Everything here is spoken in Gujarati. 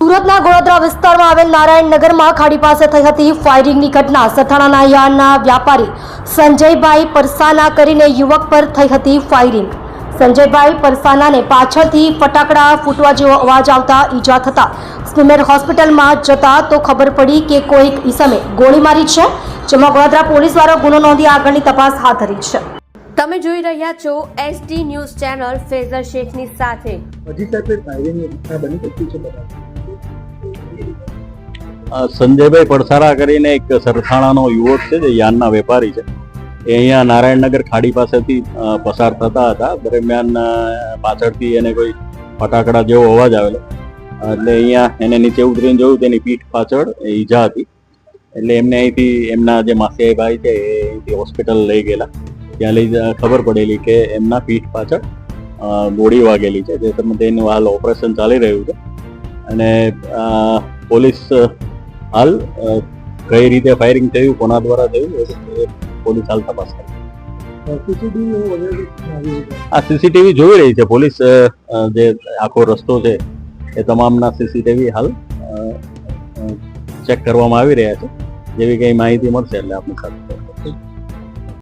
સુરતના ગોળોદરા વિસ્તારમાં આવેલ નારાયણ નગરમાં ખાડી પાસે થઈ હતી ફાયરિંગની ઘટના. સથાણાના યાર્ડના વ્યાપારી સંજયભાઈ પરસાના કરીને યુવક પર થઈ હતી ફાયરિંગ. સંજયભાઈ પરસાનાને પાછળથી ફટાકડા ફૂટવા જેવો અવાજ આવતા ઈજા થતા સ્મીમેર હોસ્પિટલમાં જતા તો ખબર પડી કે કોઈક ઈસમે ગોળી મારી છે જેમાં ગોળોદરા પોલીસ દ્વારા ગુનો નોંધી આગળની તપાસ હાથ ધરી છે. તમે જોઈ રહ્યા છો એસડી ન્યૂઝ ચેનલ ફેઝર શેખની સાથે. હજી સાહેબ ફાયરિંગની ઘટના બની શકતી છે સંજયભાઈ પડસારા કરીને એક સરથાણાનો યુવક છે, જે યાનના વેપારી છે. એ અહીંયા નારાયણનગર ખાડી પાસેથી પસાર થતા હતા. દરમિયાન પાછળથી એને કોઈ ફટાકડા જેવો અવાજ આવેલો. એટલે અહીંયા એને નીચે ઉતરીને જોયું, તેની પીઠ પાછળ ઈજા હતી. એટલે એમને અહીંથી એમના જે માસિયાઈ ભાઈ છે, એ અહીંથી હોસ્પિટલ લઈ ગયેલા. ત્યાં લઈ ખબર પડેલી કે એમના પીઠ પાછળ ગોળી વાગેલી છે. જે તમે તેનું હાલ ઓપરેશન ચાલી રહ્યું છે. અને પોલીસ હાલ કઈ રીતે ફાયરિંગ થયું કોના દ્વારા થયું એ પોલીસ હાલ તપાસ કરે. આ સીસીટીવી જોઈ રહી છે પોલીસ જે આખો રસ્તો છે એ તમામના સીસીટીવી હાલ ચેક કરવામાં આવી રહ્યા છે. જેવી કઈ માહિતી મળશે એટલે આપણે સાથે